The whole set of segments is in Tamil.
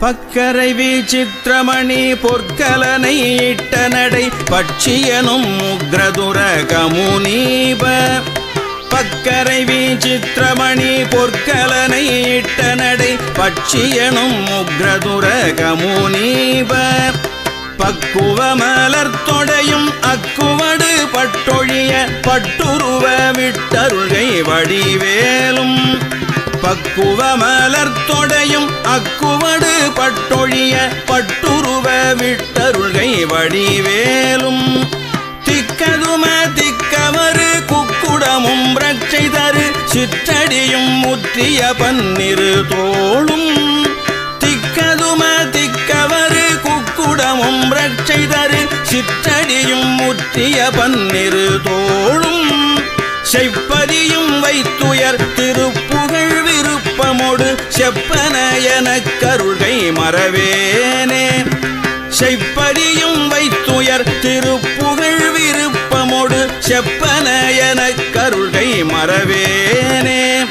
பக்கரை வீச்சித்திரமணி பொற்கலனை இட்ட நடை பட்சியனும் உக்ரதுர கமுனீப பக்கரை வீச்சித்திரமணி பொற்கலனை இட்ட நடை பட்சியனும் உக்ரதுர கமுனீப பக்குவ மலர்த்தொடையும் அக்குவடு பட்டொழிய பட்டுருவ விட்டருகை வடிவேலும். பக்குவ மலர்த்தொடையும் அக்குவடு பட்டுருவ விட்டருள்கை வடிவேலும். திக்கதும திக்கவரு குக்குடமும் ரட்சை தரு சிற்றடியும் முற்றிய பன்னிரு தோளும். திக்கதும திக்கவரு குக்குடமும் ரட்சை தரு சிற்றடியும் முற்றிய பன்னிரு தோளும். செப்பதியும் வைத்துயர் திருப்புகழ் விருப்பமோடு செப்பன எனக் கருள்கை மறவேனே செப்பதியும் வைத்துயர் திருப்புகழ் விருப்பமோடு செப்பன எனக் கருள்கை மறவேனே.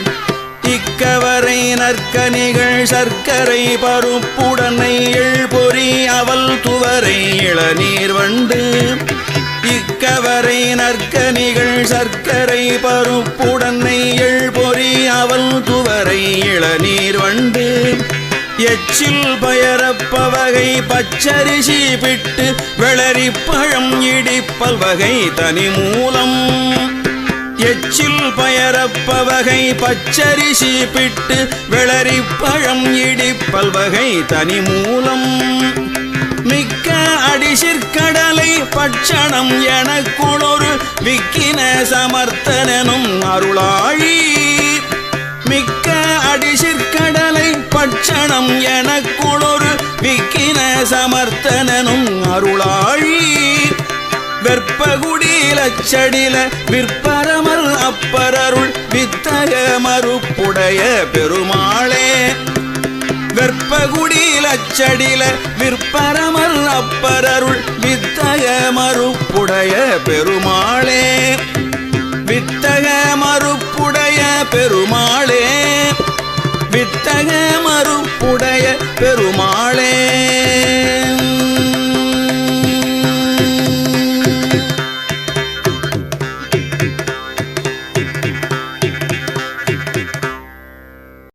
இக்கவரை நற்கனிகள் சர்க்கரை பருப்புடனை எழ்பொறி அவல் துவரை இளநீர் வண்டு. இக்கவரை நற்கனிகள் சர்க்கரை பருப்புடனை எழ்பொறி அவல் துவரை இளநீர் வண்டு. எச்சில் பயரப்பவகை பச்சரிசி பிட்டு வெளரி பழம் இடிப்பல் வகை தனி மூலம். எச்சில் பயரப்பவகை பச்சரிசி பிட்டு வெளரி பழம் இடிப்பல் வகை தனி மூலம். மிக்க அடிசிற்கடலை பட்சணம் எனக்குளொரு விக்கின சமர்த்தனும் அருளாழி மிக்க அடிசிற்கடலை பட்சணம் எனக்குளொரு விக்கின சமர்த்தனும் அருளாழி. வெற்பகுடியிலச்சடில விற்பரமல் அப்பரருள் வித்தக மறுப்புடைய பெருமாளே. வெற்பகுடியிலச்சடில விற்பரமல் அப்பரருள் வித்தக மறுப்புடைய பெருமாளே. வித்த வித்தக மறுப்புடைய பெருமாளே.